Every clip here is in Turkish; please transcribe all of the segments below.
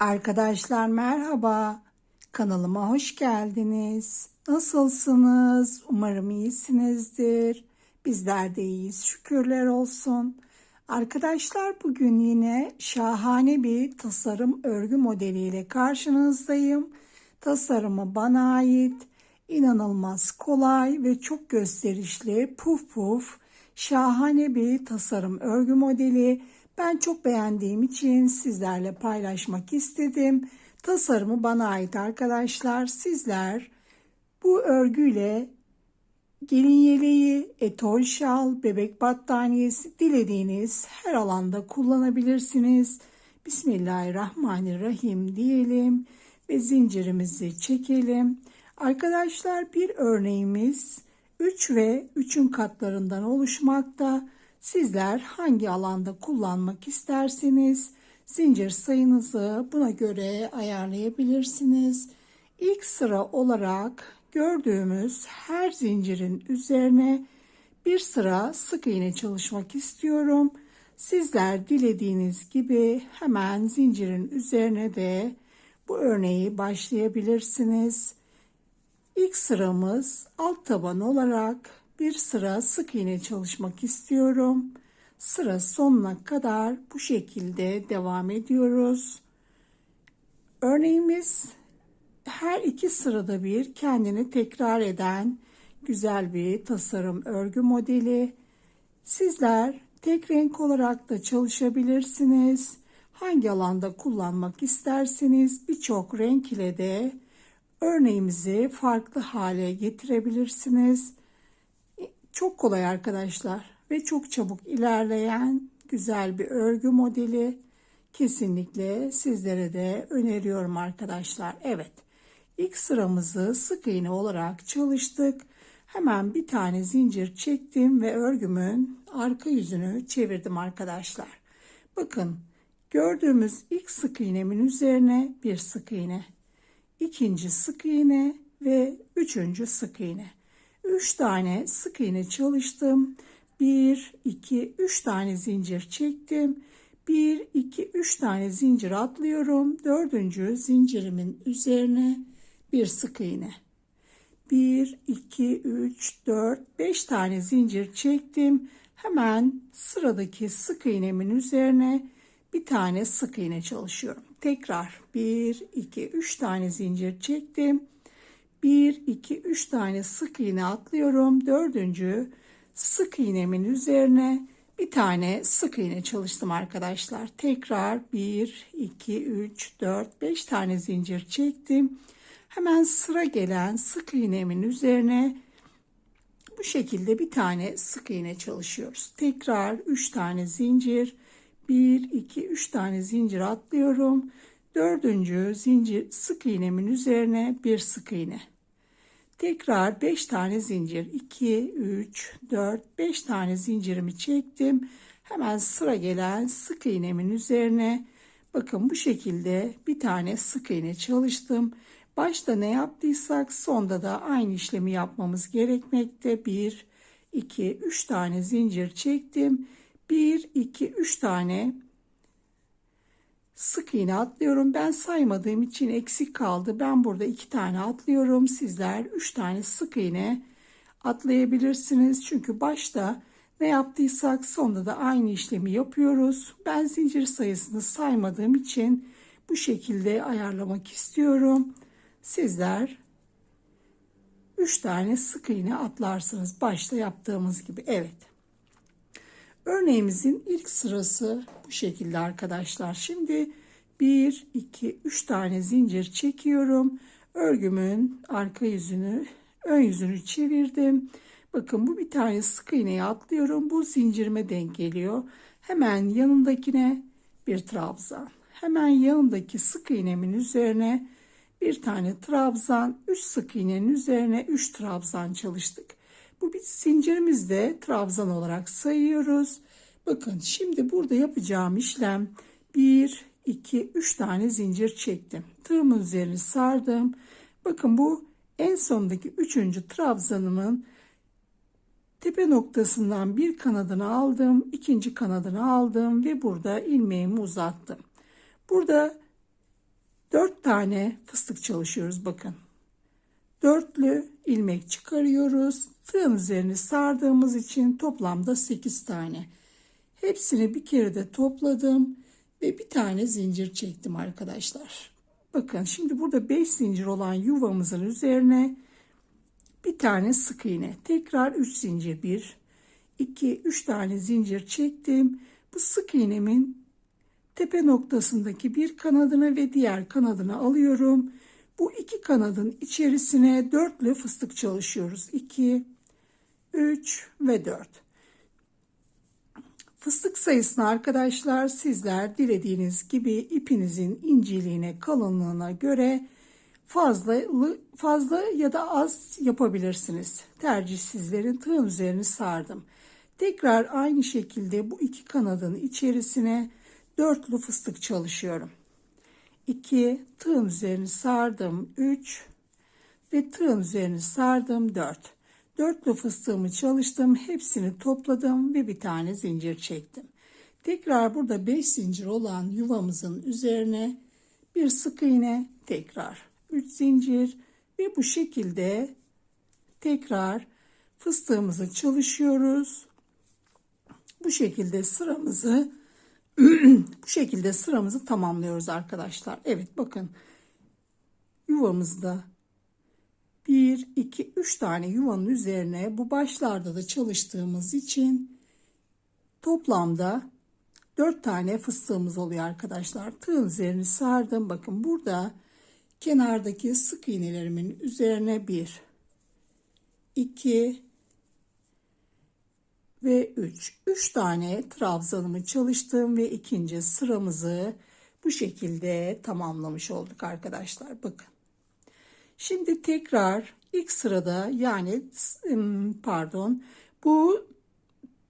Arkadaşlar merhaba. Kanalıma hoş geldiniz. Nasılsınız? Umarım iyisinizdir. Bizler de iyiyiz. Şükürler olsun. Arkadaşlar bugün yine şahane bir tasarım örgü modeliyle karşınızdayım. Tasarımı bana ait. İnanılmaz kolay ve çok gösterişli puf puf şahane bir tasarım örgü modeli. Ben çok beğendiğim için sizlerle paylaşmak istedim. Tasarımı bana ait arkadaşlar. Sizler bu örgüyle gelin yeleği, etol şal, bebek battaniyesi dilediğiniz her alanda kullanabilirsiniz. Bismillahirrahmanirrahim diyelim ve zincirimizi çekelim. Arkadaşlar bir örneğimiz 3 ve 3'ün katlarından oluşmakta. Sizler hangi alanda kullanmak isterseniz zincir sayınızı buna göre ayarlayabilirsiniz. İlk sıra olarak gördüğümüz her zincirin üzerine bir sıra sık iğne çalışmak istiyorum. Sizler dilediğiniz gibi hemen zincirin üzerine de bu örneği başlayabilirsiniz. İlk sıramız alt taban olarak bir sıra sık iğne çalışmak istiyorum. Sıra sonuna kadar bu şekilde devam ediyoruz. Örneğimiz her iki sırada bir kendini tekrar eden güzel bir tasarım örgü modeli. Sizler tek renk olarak da çalışabilirsiniz. Hangi alanda kullanmak isterseniz birçok renk ile de örneğimizi farklı hale getirebilirsiniz. Çok kolay arkadaşlar ve çok çabuk ilerleyen güzel bir örgü modeli. Kesinlikle sizlere de öneriyorum arkadaşlar. Evet. ilk sıramızı sık iğne olarak çalıştık. Hemen bir tane zincir çektim ve örgümün arka yüzünü çevirdim arkadaşlar. Bakın gördüğümüz ilk sık iğnemin üzerine bir sık iğne, ikinci sık iğne ve üçüncü sık iğne. 3 tane sık iğne çalıştım. 1, 2, 3 tane zincir çektim. 1, 2, 3 tane zincir atlıyorum. Dördüncü zincirimin üzerine bir sık iğne. 1, 2, 3, 4, 5 tane zincir çektim. Hemen sıradaki sık iğnemin üzerine bir tane sık iğne çalışıyorum. Tekrar 1, 2, 3 tane zincir çektim. 1, 2, 3 tane sık iğne atlıyorum. Dördüncü sık iğnemin üzerine bir tane sık iğne çalıştım arkadaşlar. Tekrar 1, 2, 3, 4, 5 tane zincir çektim. Hemen sıra gelen sık iğnemin üzerine bu şekilde bir tane sık iğne çalışıyoruz. Tekrar 3 tane zincir. 1, 2, 3 tane zincir atlıyorum. Dördüncü zincir sık iğnemin üzerine bir sık iğne. Tekrar 5 tane zincir 2 3 4 5 tane zincirimi çektim. Hemen sıra gelen sık iğnemin üzerine bakın bu şekilde bir tane sık iğne çalıştım. Başta ne yaptıysak sonda da aynı işlemi yapmamız gerekmekte. 1 2 3 tane zincir çektim. 1 2 3 tane sık iğne atlıyorum. Ben saymadığım için eksik kaldı. Ben burada iki tane atlıyorum. Sizler üç tane sık iğne atlayabilirsiniz. Çünkü başta ne yaptıysak sonunda da aynı işlemi yapıyoruz. Ben zincir sayısını saymadığım için bu şekilde ayarlamak istiyorum. Sizler 3 tane sık iğne atlarsınız başta yaptığımız gibi. Evet. Örneğimizin ilk sırası bu şekilde arkadaşlar. Şimdi 1, 2, 3 tane zincir çekiyorum. Örgümün arka yüzünü, ön yüzünü çevirdim. Bakın bu bir tane sık iğneye atlıyorum. Bu zincirime denk geliyor. Hemen yanındakine bir trabzan. Hemen yanındaki sık iğnemin üzerine bir tane trabzan, 3 sık iğnenin üzerine 3 trabzan çalıştık. Bu bir zincirimizde trabzan olarak sayıyoruz. Bakın şimdi burada yapacağım işlem 1, 2, 3 tane zincir çektim. Tığımın üzerine sardım. Bakın bu en sondaki 3. trabzanımın tepe noktasından bir kanadını aldım. ikinci kanadını aldım ve burada ilmeğimi uzattım. Burada tane fıstık çalışıyoruz bakın. Dörtlü ilmek çıkarıyoruz. Tığın üzerine sardığımız için toplamda 8 tane. Hepsini bir kere de topladım ve bir tane zincir çektim arkadaşlar. Bakın şimdi burada 5 zincir olan yuvamızın üzerine bir tane sık iğne. Tekrar 3 zincir 1 2 3 tane zincir çektim. Bu sık iğnemin tepe noktasındaki bir kanadını ve diğer kanadını alıyorum. Bu iki kanadın içerisine dörtlü fıstık çalışıyoruz. 2 3 ve 4. Fıstık sayısını arkadaşlar sizler dilediğiniz gibi ipinizin inceliğine, kalınlığına göre fazla fazla ya da az yapabilirsiniz. Tercih sizlerin tığın üzerine sardım. Tekrar aynı şekilde bu iki kanadın içerisine dörtlü fıstık çalışıyorum. 2 tığın üzerine sardım 3 ve tığın üzerine sardım 4. Dörtlü fıstığımı çalıştım. Hepsini topladım ve bir tane zincir çektim. Tekrar burada 5 zincir olan yuvamızın üzerine bir sık iğne tekrar 3 zincir ve bu şekilde tekrar fıstığımızı çalışıyoruz. Bu şekilde sıramızı bu şekilde sıramızı tamamlıyoruz arkadaşlar. Evet bakın yuvamızda 1, 2, 3 tane yuvanın üzerine bu başlarda da çalıştığımız için toplamda 4 tane fıstığımız oluyor arkadaşlar. Tığın üzerini sardım. Bakın burada kenardaki sık iğnelerimin üzerine 1, 2 ve 3. 3 tane trabzanımı çalıştım ve ikinci sıramızı bu şekilde tamamlamış olduk arkadaşlar. Bakın. Şimdi tekrar ilk sırada yani pardon bu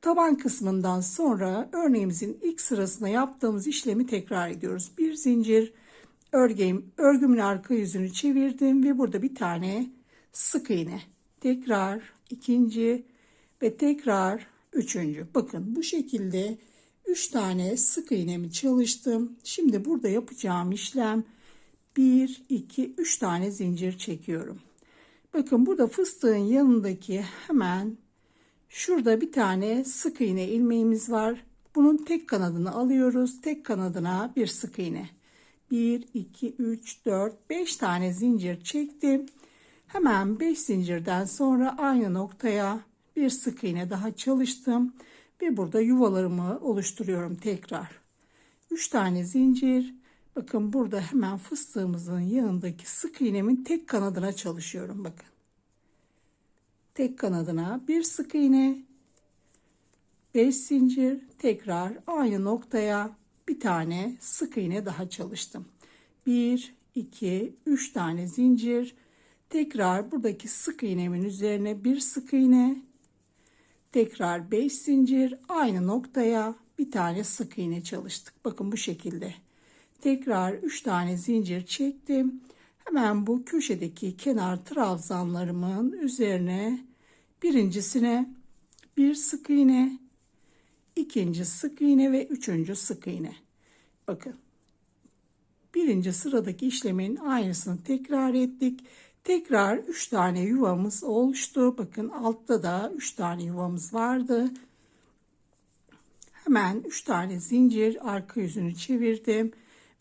taban kısmından sonra örneğimizin ilk sırasına yaptığımız işlemi tekrar ediyoruz. Bir zincir örgüm, örgümün arka yüzünü çevirdim ve burada bir tane sık iğne. Tekrar ikinci ve tekrar üçüncü. Bakın bu şekilde üç tane sık iğnemi çalıştım. Şimdi burada yapacağım işlem 1, 2, 3 tane zincir çekiyorum. Bakın burada fıstığın yanındaki hemen şurada bir tane sık iğne ilmeğimiz var. Bunun tek kanadını alıyoruz. Tek kanadına bir sık iğne. 1, 2, 3, 4, 5 tane zincir çektim. Hemen 5 zincirden sonra aynı noktaya bir sık iğne daha çalıştım. Ve burada yuvalarımı oluşturuyorum tekrar. 3 tane zincir Bakın burada hemen fıstığımızın yanındaki sık iğnemin tek kanadına çalışıyorum bakın. Tek kanadına bir sık iğne 5 zincir tekrar aynı noktaya bir tane sık iğne daha çalıştım. 1 2 3 tane zincir tekrar buradaki sık iğnemin üzerine bir sık iğne tekrar 5 zincir aynı noktaya bir tane sık iğne çalıştık. Bakın bu şekilde. Tekrar 3 tane zincir çektim. Hemen bu köşedeki kenar trabzanlarımın üzerine birincisine bir sık iğne, ikinci sık iğne ve üçüncü sık iğne. Bakın. Birinci sıradaki işlemin aynısını tekrar ettik. Tekrar 3 tane yuvamız oluştu. Bakın altta da 3 tane yuvamız vardı. Hemen 3 tane zincir arka yüzünü çevirdim.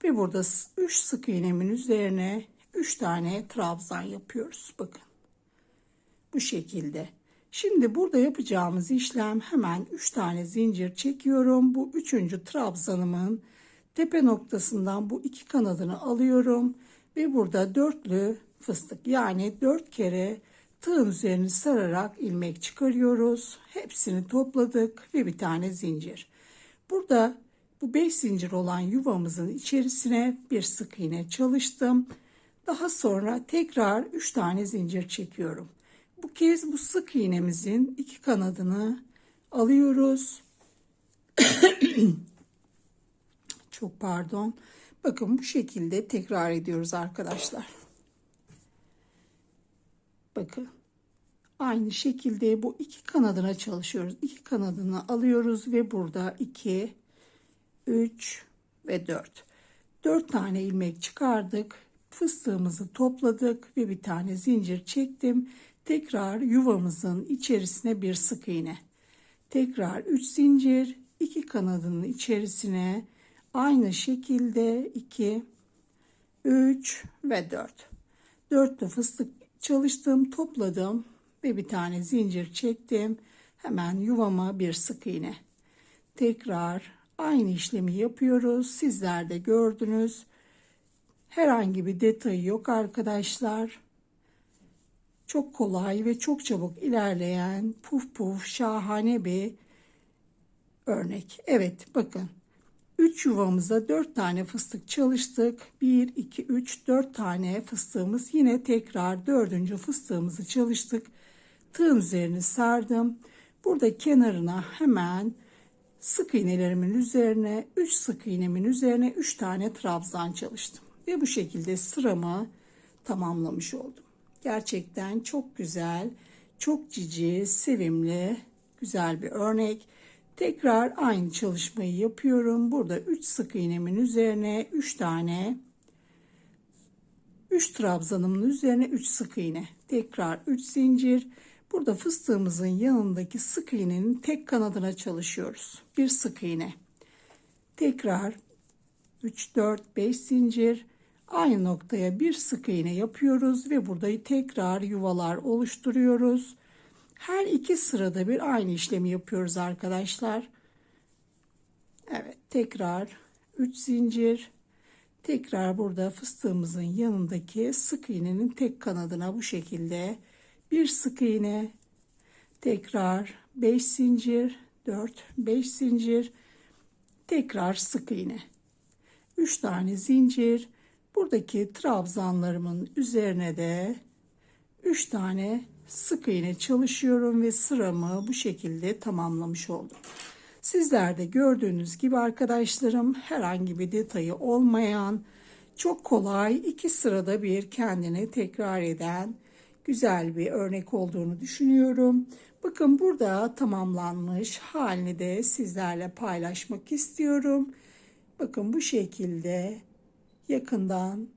Ve burada 3 sık iğnemin üzerine 3 tane trabzan yapıyoruz. Bakın. Bu şekilde. Şimdi burada yapacağımız işlem hemen 3 tane zincir çekiyorum. Bu üçüncü trabzanımın tepe noktasından bu iki kanadını alıyorum. Ve burada dörtlü fıstık yani dört kere tığın üzerini sararak ilmek çıkarıyoruz. Hepsini topladık ve bir tane zincir. Burada bu 5 zincir olan yuvamızın içerisine bir sık iğne çalıştım. Daha sonra tekrar 3 tane zincir çekiyorum. Bu kez bu sık iğnemizin iki kanadını alıyoruz. Çok pardon. Bakın bu şekilde tekrar ediyoruz arkadaşlar. Bakın. Aynı şekilde bu iki kanadına çalışıyoruz. İki kanadını alıyoruz ve burada iki 3 ve 4. 4 tane ilmek çıkardık. fıstığımızı topladık ve bir tane zincir çektim. Tekrar yuvamızın içerisine bir sık iğne. Tekrar 3 zincir, iki kanadının içerisine aynı şekilde 2 3 ve 4. Dörtlü fıstık çalıştım, topladım ve bir tane zincir çektim. Hemen yuvama bir sık iğne. Tekrar aynı işlemi yapıyoruz. Sizler de gördünüz. Herhangi bir detayı yok arkadaşlar. Çok kolay ve çok çabuk ilerleyen puf puf şahane bir örnek. Evet bakın 3 yuvamıza 4 tane fıstık çalıştık. 1, 2, 3, 4 tane fıstığımız. Yine tekrar 4. fıstığımızı çalıştık. Tığın üzerine sardım. Burada kenarına hemen sık iğnelerimin üzerine 3 sık iğnemin üzerine 3 tane trabzan çalıştım. Ve bu şekilde sıramı tamamlamış oldum. Gerçekten çok güzel, çok cici, sevimli, güzel bir örnek. Tekrar aynı çalışmayı yapıyorum. Burada 3 sık iğnemin üzerine 3 tane 3 trabzanımın üzerine 3 sık iğne. Tekrar 3 zincir. Burada fıstığımızın yanındaki sık iğnenin tek kanadına çalışıyoruz. Bir sık iğne. Tekrar 3 4 5 zincir aynı noktaya bir sık iğne yapıyoruz ve burada tekrar yuvalar oluşturuyoruz. Her iki sırada bir aynı işlemi yapıyoruz arkadaşlar. Evet tekrar 3 zincir. Tekrar burada fıstığımızın yanındaki sık iğnenin tek kanadına bu şekilde bir sık iğne. Tekrar 5 zincir 4 5 zincir. Tekrar sık iğne. 3 tane zincir. Buradaki trabzanlarımın üzerine de 3 tane sık iğne çalışıyorum ve sıramı bu şekilde tamamlamış oldum. Sizler de gördüğünüz gibi arkadaşlarım herhangi bir detayı olmayan çok kolay iki sırada bir kendini tekrar eden güzel bir örnek olduğunu düşünüyorum. Bakın burada tamamlanmış halini de sizlerle paylaşmak istiyorum. Bakın bu şekilde yakından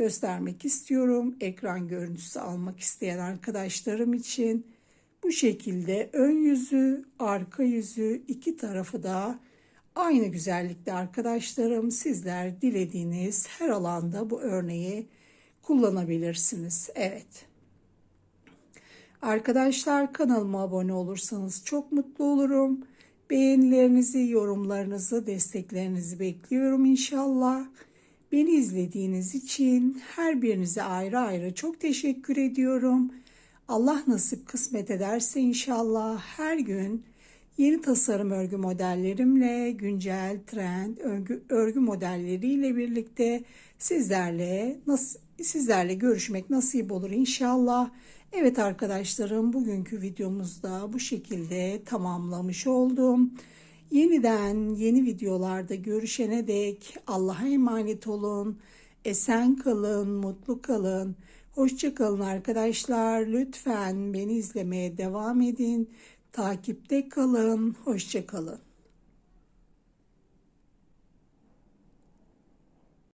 göstermek istiyorum. Ekran görüntüsü almak isteyen arkadaşlarım için bu şekilde ön yüzü, arka yüzü iki tarafı da aynı güzellikte arkadaşlarım. Sizler dilediğiniz her alanda bu örneği kullanabilirsiniz. Evet. Arkadaşlar kanalıma abone olursanız çok mutlu olurum. Beğenilerinizi, yorumlarınızı, desteklerinizi bekliyorum inşallah. Beni izlediğiniz için her birinize ayrı ayrı çok teşekkür ediyorum. Allah nasip kısmet ederse inşallah her gün yeni tasarım örgü modellerimle, güncel trend örgü, örgü modelleriyle birlikte sizlerle nasıl sizlerle görüşmek nasip olur inşallah. Evet arkadaşlarım bugünkü videomuzda bu şekilde tamamlamış oldum. Yeniden yeni videolarda görüşene dek Allah'a emanet olun. Esen kalın, mutlu kalın. Hoşça kalın arkadaşlar. Lütfen beni izlemeye devam edin. Takipte kalın. Hoşça kalın.